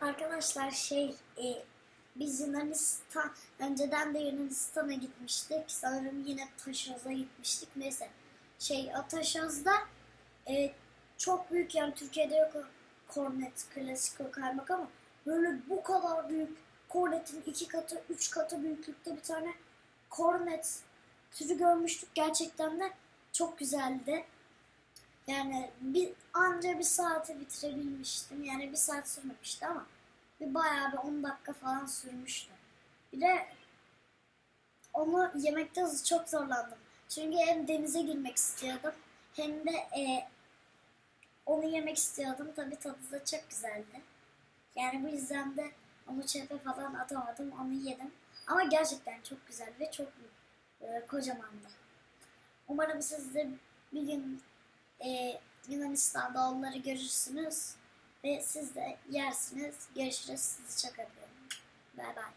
Arkadaşlar şey e, biz Yunanistan önceden de Yunanistan'a gitmiştik. Sanırım yine Taşöz'e gitmiştik. Neyse şey Ataşöz'de e, çok büyük yani Türkiye'de yok o kornet klasik o kaymak ama böyle bu kadar büyük kornetin iki katı üç katı büyüklükte bir tane kornet türü görmüştük. Gerçekten de çok güzeldi. Yani bir anca bir saate bitirebilmiştim. Yani bir saat sürmemişti ama bir bayağı bir 10 dakika falan sürmüştü. Bir de onu yemekte çok zorlandım. Çünkü hem denize girmek istiyordum hem de e, onu yemek istiyordum. Tabii tadı da çok güzeldi. Yani bu yüzden de onu çöpe falan atamadım. Onu yedim. Ama gerçekten çok güzel ve çok. E, kocamandı. Umarım siz de bir gün e, Yunanistan'da onları görürsünüz ve siz de yersiniz. Görüşürüz. Sizi çok öpüyorum. Bay bay.